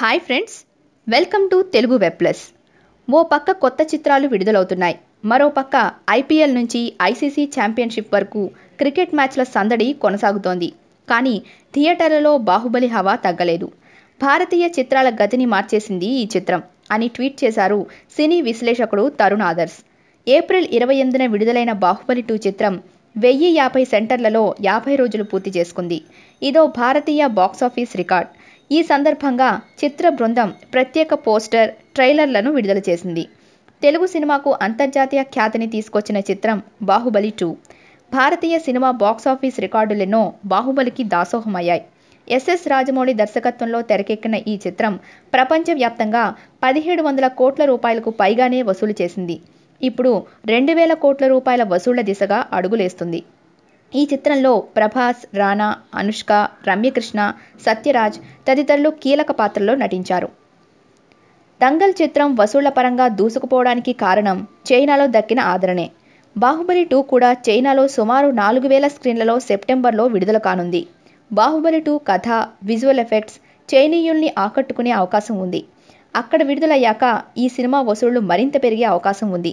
Hi friends welcome to Telugu web plus ఓ పక్క కొత్త చిత్రాలు విడుదలవుతున్నాయి. మరో పక్క ఐపీఎల్ నుంచి ఐసీసీ ఛాంపియన్షిప్ వరకు క్రికెట్ మ్యాచ్ల సందడి కొనసాగుతోంది. కానీ థియేటర్లలో బాహుబలి హవా తగ్గలేదు. భారతీయ చిత్రాల గతిని మార్చేసింది ఈ చిత్రం అని ట్వీట్ చేశారు సినీ విశ్లేషకుడు తరుణ్ ఆదర్స్ ఏప్రిల్ ఇరవై ఎనిమిదిన విడుదలైన బాహుబలి టూ చిత్రం వెయ్యి యాభై సెంటర్లలో యాభై రోజులు పూర్తి చేసుకుంది. ఇదో భారతీయ బాక్సాఫీస్ రికార్డ్. ఈ సందర్భంగా చిత్ర బృందం ప్రత్యేక పోస్టర్ ట్రైలర్లను విడుదల చేసింది. తెలుగు సినిమాకు అంతర్జాతీయ ఖ్యాతిని తీసుకొచ్చిన చిత్రం బాహుబలి టూ. భారతీయ సినిమా బాక్సాఫీస్ రికార్డులెన్నో బాహుబలికి దాసోహమయ్యాయి. ఎస్ఎస్ రాజమౌళి దర్శకత్వంలో తెరకెక్కిన ఈ చిత్రం ప్రపంచవ్యాప్తంగా పదిహేడు వందల కోట్ల రూపాయలకు పైగానే వసూలు చేసింది. ఇప్పుడు రెండు వేల కోట్ల రూపాయల వసూళ్ళ దిశగా అడుగులేస్తుంది. ఈ చిత్రంలో ప్రభాస్ రానా అనుష్క రమ్యకృష్ణ సత్యరాజ్ తదితరులు కీలక పాత్రలో నటించారు. దంగల్ చిత్రం వసూళ్ళ పరంగా దూసుకుపోవడానికి కారణం చైనాలో దక్కిన ఆదరణే. బాహుబలి టూ కూడా చైనాలో సుమారు నాలుగు వేల స్క్రీన్లలో సెప్టెంబర్లో విడుదల కానుంది. బాహుబలి టూ కథ విజువల్ ఎఫెక్ట్స్ చైనీయుల్ని ఆకట్టుకునే అవకాశం ఉంది. అక్కడ విడుదలయ్యాక ఈ సినిమా వసూళ్ళు మరింత పెరిగే అవకాశం ఉంది.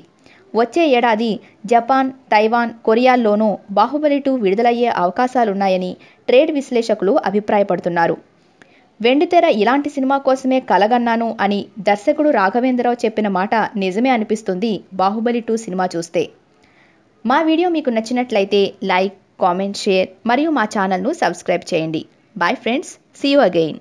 వచ్చే ఏడాది జపాన్ తైవాన్ కొరియాల్లోనూ బాహుబలి టూ విడుదలయ్యే అవకాశాలున్నాయని ట్రేడ్ విశ్లేషకులు అభిప్రాయపడుతున్నారు. వెండితెర ఇలాంటి సినిమా కోసమే కలగన్నాను అని దర్శకుడు రాఘవేంద్రరావు చెప్పిన మాట నిజమే అనిపిస్తుంది బాహుబలి టూ సినిమా చూస్తే. మా వీడియో మీకు నచ్చినట్లయితే లైక్ కామెంట్ షేర్ మరియు మా ఛానల్ను సబ్స్క్రైబ్ చేయండి. Bye friends see you again.